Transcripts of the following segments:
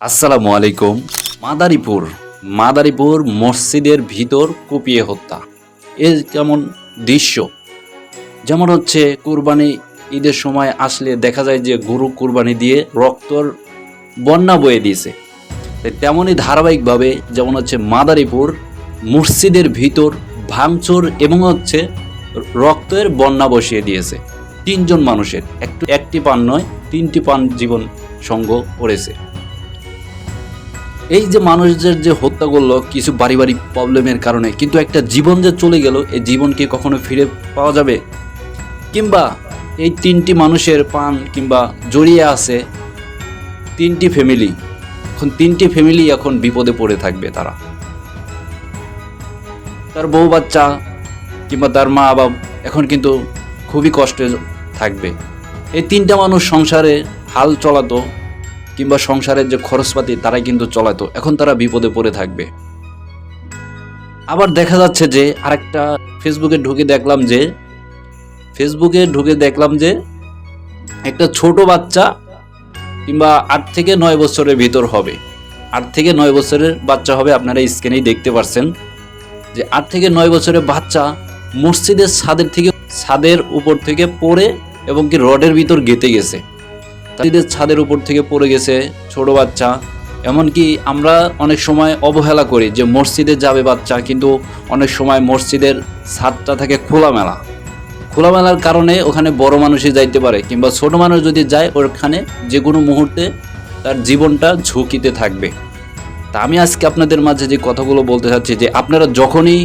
আসসালামু আলাইকুম। মাদারীপুর মাদারীপুর মসজিদের ভিতর কুপিয়ে হত্যা। এর কেমন দৃশ্য? যেমন হচ্ছে, কুরবানি ঈদের সময় আসলে দেখা যায় যে গরু কুরবানি দিয়ে রক্তর বন্যা বয়ে দিয়েছে। তেমনই ধারাবাহিকভাবে যেমন হচ্ছে, মাদারীপুর মসজিদের ভিতর ভাঙচুর এবং হচ্ছে, রক্তের বন্যা বসিয়ে দিয়েছে। তিনজন মানুষের, একটু একটি পান নয়, তিনটি পান জীবন সঙ্গ করেছে। এই যে মানুষদের যে হত্যা করল, কিছু পারিবারিক প্রবলেমের কারণে, কিন্তু একটা জীবন যে চলে গেল, এই জীবন কি কখনো ফিরে পাওয়া যাবে? কিংবা এই তিনটি মানুষের পান কিংবা জড়িয়ে আছে তিনটি ফ্যামিলি এখন তিনটি ফ্যামিলি এখন বিপদে পড়ে থাকবে তারা। তার বউ বাচ্চা কিংবা তার মা বাবা এখন কিন্তু খুবই কষ্টে থাকবে। এই তিনটা মানুষ সংসারে হাল চলাতো কিংবা সংসারের যে খরচপাতি, তারাই কিন্তু চলাতো। এখন তারা বিপদে পড়ে থাকবে। আবার দেখা যাচ্ছে যে আরেকটা ফেসবুকে ঢুকে দেখলাম যে ফেসবুকে ঢুকে দেখলাম যে একটা ছোট বাচ্চা কিংবা আট থেকে নয় বছরের ভিতর হবে। আট থেকে নয় বছরের বাচ্চা হবে, আপনারা স্ক্রিনেই দেখতে পারছেন। যে আট থেকে নয় বছরের বাচ্চা মসজিদের ছাদের থেকে, ছাদের উপর থেকে পড়ে এবং কি রডের ভিতর গেতে গেছে। তাদের ছাদের উপর থেকে পড়ে গেছে ছোট বাচ্চা। এমনকি আমরা অনেক সময় অবহেলা করি যে মসজিদে যাবে বাচ্চা, কিন্তু অনেক সময় মসজিদের ছাদটা থাকে খোলামেলা। খোলামেলার কারণে ওখানে বড় মানুষই যাইতে পারে, কিংবা ছোট মানুষ যদি যায়, ওখানে যে কোনো মুহূর্তে তার জীবনটা ঝুঁকিতে থাকবে। তা আমি আজকে আপনাদের মাঝে যে কথাগুলো বলতে চাচ্ছি, যে আপনারা যখনই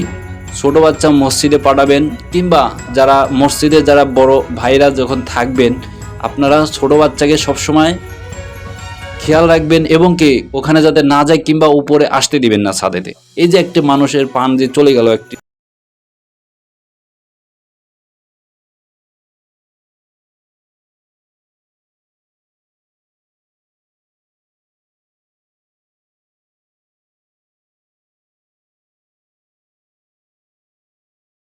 ছোট বাচ্চা মসজিদে পাঠাবেন, কিংবা যারা মসজিদে, যারা বড় ভাইরা যখন থাকবেন আপনারা ছোট বাচ্চাকে সবসময় খেয়াল রাখবেন এবং কি, ওখানে যাতে না যায় কিংবা উপরে আসতে দিবেন না ছাদেতে। এই যে একটি মানুষের পান যে চলে গেল একটি